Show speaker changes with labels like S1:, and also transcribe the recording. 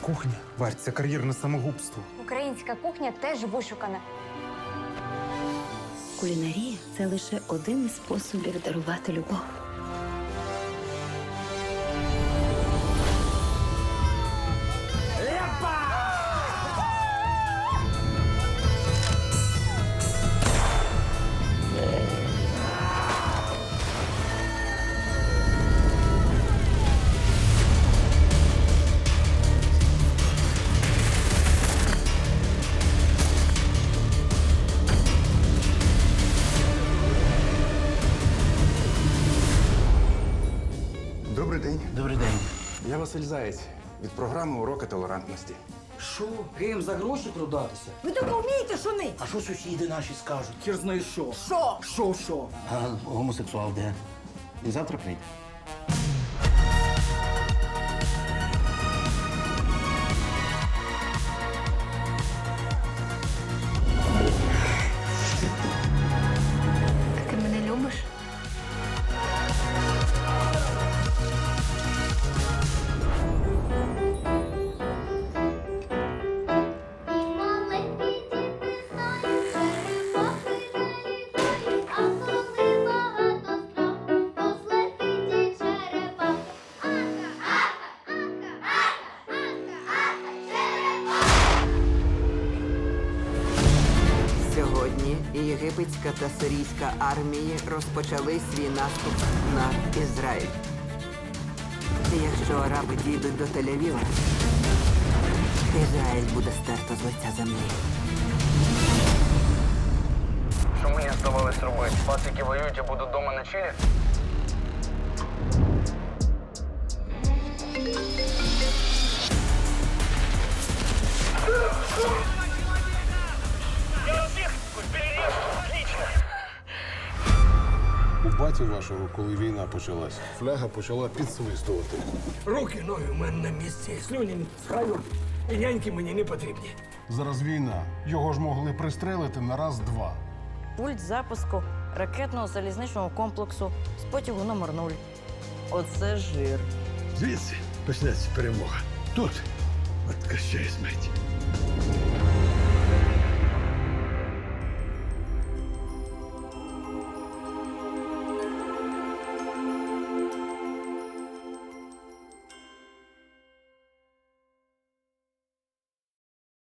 S1: Кухня. Варь, це кар'єрне самогубство.
S2: Українська кухня теж вишукана.
S3: Кулінарія це лише один із способів дарувати любов.
S4: День.
S5: Добрий день.
S4: Я Василь Заєць від програми Уроки толерантності.
S5: Що? Ким за гроші продатися?
S6: Ви тільки вмієте шумити?
S5: А що сусіди наші скажуть?
S7: Хір знає що.
S6: Що?
S7: Що, що?
S5: А гомосексуал де? Він завтра прийде?
S8: Сьогодні єгипетська та сирійська армії розпочали свій наступ на Ізраїль. Якщо араби дійдуть до Тель-Авіва, Ізраїль буде стерто з лиця землі.
S7: Що мені здавалось робити? Пацики воюють, я буду вдома на чилі?
S9: У баті вашого, коли війна почалась, фляга почала підсвистувати.
S7: Руки, ноги в мене на місці. Слюні схаю. І няньки мені не потрібні.
S9: Зараз війна. Його ж могли пристрелити на раз-два.
S6: Пульт запуску ракетного залізничного комплексу з потягу номер 0. Оце жир.
S10: Звідси почнеться перемога. Тут кащає смерть.